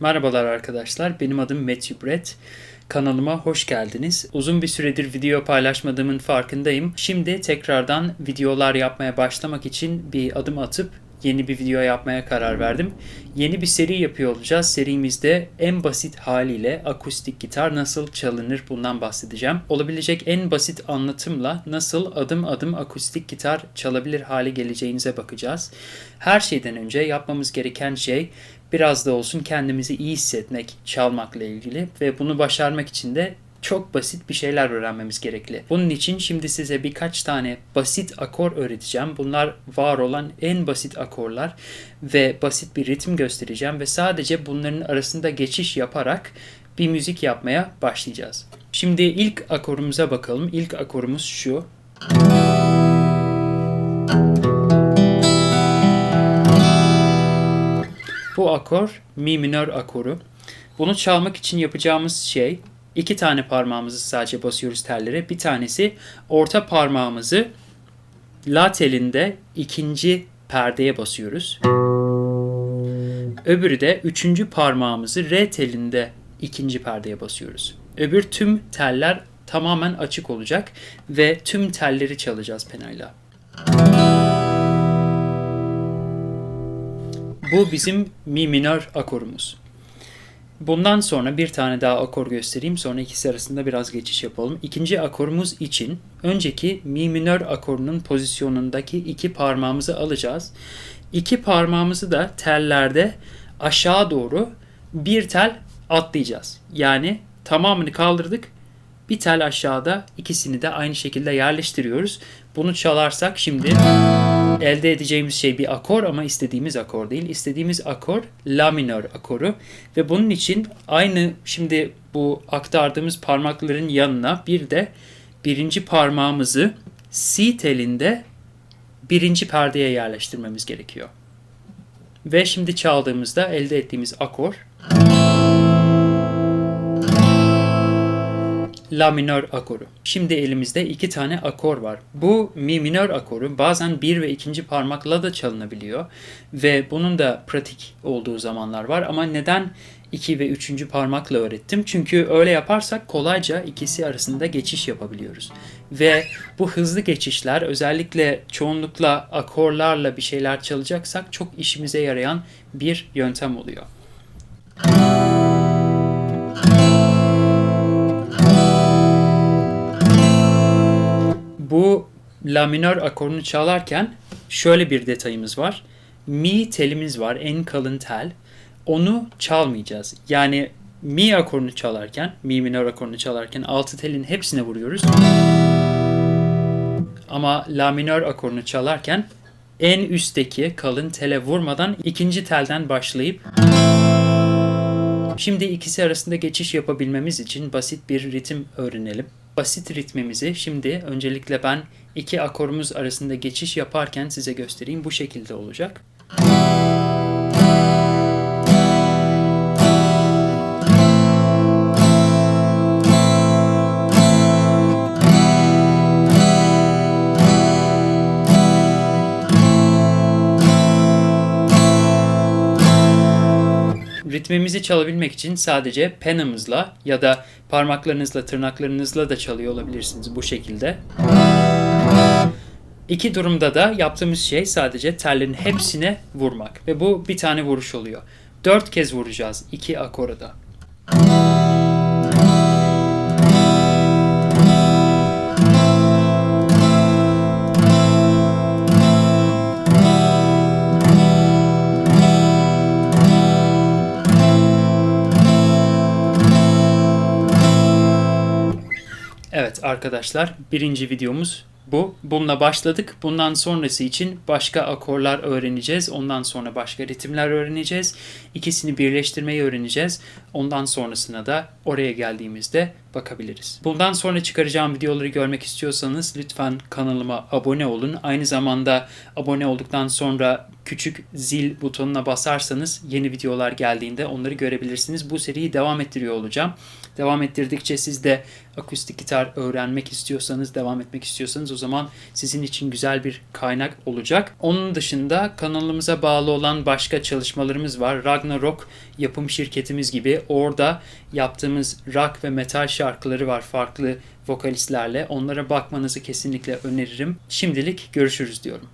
Merhabalar arkadaşlar, benim adım Matthew Brett. Kanalıma hoş geldiniz. Uzun bir süredir video paylaşmadığımın farkındayım. Şimdi tekrardan videolar yapmaya başlamak için bir adım atıp yeni bir video yapmaya karar verdim. Yeni bir seri yapıyor olacağız. Serimizde en basit haliyle akustik gitar nasıl çalınır bundan bahsedeceğim. Olabilecek en basit anlatımla nasıl adım adım akustik gitar çalabilir hale geleceğinize bakacağız. Her şeyden önce yapmamız gereken şey biraz da olsun kendimizi iyi hissetmek çalmakla ilgili ve bunu başarmak için de çok basit bir şeyler öğrenmemiz gerekli. Bunun için şimdi size birkaç tane basit akor öğreteceğim. Bunlar var olan en basit akorlar ve basit bir ritim göstereceğim ve sadece bunların arasında geçiş yaparak bir müzik yapmaya başlayacağız. Şimdi ilk akorumuza bakalım. İlk akorumuz şu. Bu akor mi minör akoru. Bunu çalmak için yapacağımız şey iki tane parmağımızı sadece basıyoruz tellere. Bir tanesi orta parmağımızı la telinde ikinci perdeye basıyoruz. Öbürü de üçüncü parmağımızı re telinde ikinci perdeye basıyoruz. Öbür tüm teller tamamen açık olacak ve tüm telleri çalacağız penayla. Bu bizim mi minör akorumuz. Bundan sonra bir tane daha akor göstereyim. Sonra ikisi arasında biraz geçiş yapalım. İkinci akorumuz için önceki mi minör akorunun pozisyonundaki iki parmağımızı alacağız. İki parmağımızı da tellerde aşağı doğru bir tel atlayacağız. Yani tamamını kaldırdık. Bir tel aşağıda ikisini de aynı şekilde yerleştiriyoruz. Bunu çalarsak şimdi elde edeceğimiz şey bir akor ama istediğimiz akor değil. İstediğimiz akor la minör akoru ve bunun için aynı şimdi bu aktardığımız parmakların yanına bir de birinci parmağımızı si telinde birinci perdeye yerleştirmemiz gerekiyor. Ve şimdi çaldığımızda elde ettiğimiz akor La minör akoru. Şimdi elimizde iki tane akor var. Bu mi minör akoru bazen bir ve ikinci parmakla da çalınabiliyor. Ve bunun da pratik olduğu zamanlar var. Ama neden iki ve üçüncü parmakla öğrettim? Çünkü öyle yaparsak kolayca ikisi arasında geçiş yapabiliyoruz. Ve bu hızlı geçişler özellikle çoğunlukla akorlarla bir şeyler çalacaksak çok işimize yarayan bir yöntem oluyor. La minör akorunu çalarken şöyle bir detayımız var. Mi telimiz var, en kalın tel. Onu çalmayacağız. Yani mi akorunu çalarken, mi minör akorunu çalarken altı telin hepsine vuruyoruz. Ama la minör akorunu çalarken en üstteki kalın tele vurmadan ikinci telden başlayıp Şimdi ikisi arasında geçiş yapabilmemiz için basit bir ritim öğrenelim. Basit ritmimizi şimdi öncelikle ben iki akorumuz arasında geçiş yaparken size göstereyim. Bu şekilde olacak. Ritmimizi çalabilmek için sadece penamızla ya da parmaklarınızla, tırnaklarınızla da çalıyor olabilirsiniz bu şekilde. İki durumda da yaptığımız şey sadece tellerin hepsine vurmak ve bu bir tane vuruş oluyor. Dört kez vuracağız iki akoru Evet arkadaşlar birinci videomuz bu. Bununla başladık. Bundan sonrası için başka akorlar öğreneceğiz. Ondan sonra başka ritimler öğreneceğiz. İkisini birleştirmeyi öğreneceğiz. Ondan sonrasına da oraya geldiğimizde bakabiliriz. Bundan sonra çıkaracağım videoları görmek istiyorsanız lütfen kanalıma abone olun. Aynı zamanda abone olduktan sonra küçük zil butonuna basarsanız yeni videolar geldiğinde onları görebilirsiniz. Bu seriyi devam ettiriyor olacağım. Devam ettirdikçe siz de akustik gitar öğrenmek istiyorsanız, devam etmek istiyorsanız o zaman sizin için güzel bir kaynak olacak. Onun dışında kanalımıza bağlı olan başka çalışmalarımız var. Ragnarok yapım şirketimiz gibi orada yaptığımız rock ve metal şarkıları var farklı vokalistlerle. Onlara bakmanızı kesinlikle öneririm. Şimdilik görüşürüz diyorum.